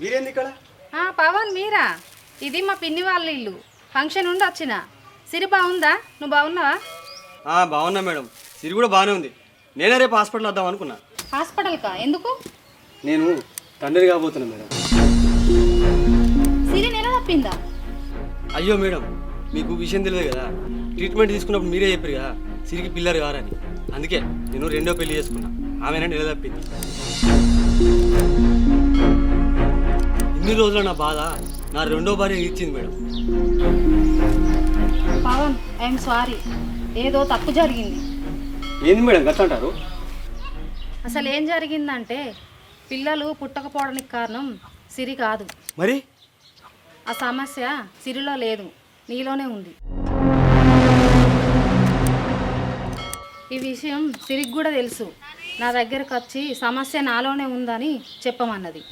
మీరేంది ఇక్కడ? పవన్ మీరా? ఇది మా పిన్ని వాళ్ళ ఇల్లు. ఫంక్షన్ ఉండి వచ్చిన. సిరి బాగుందా? నువ్వు బాగున్నావా? బాగున్నా మేడం. సిరి కూడా బాగానే ఉంది. నేనే రేపు హాస్పిటల్ వద్దాం అనుకున్నా. హాస్పిటల్కా? ఎందుకు? నేను తండ్రి కాబోతున్నా మేడం. సిరి నెల తప్పిందా? అయ్యో మేడం మీకు విషయం తెలియదు కదా. ట్రీట్మెంట్ తీసుకున్నప్పుడు మీరే చెప్పారు కదా సిరికి పిల్లలు కారని. అందుకే నేను రెండో పెళ్ళి చేసుకున్నా. ఆమె నెల తప్పింది. ఇన్ని రోజుల నా బాధ నా రెండో భార్య ఇచ్చింది మేడం. Pawan I'm sorry. ఏదో తప్పు జరిగింది. ఏంది మేడం గట్ల అంటారు? అసలు ఏం జరిగిందంటే పిల్లలు పుట్టకపోవడానికి కారణం సిరి కాదు. మరి? ఆ సమస్య సిరిలో లేదు నీలోనే ఉంది. ఈ విషయం సిరికి కూడా తెలుసు. నా దగ్గరకు వచ్చి సమస్య నాలోనే ఉందని చెప్పమన్నది.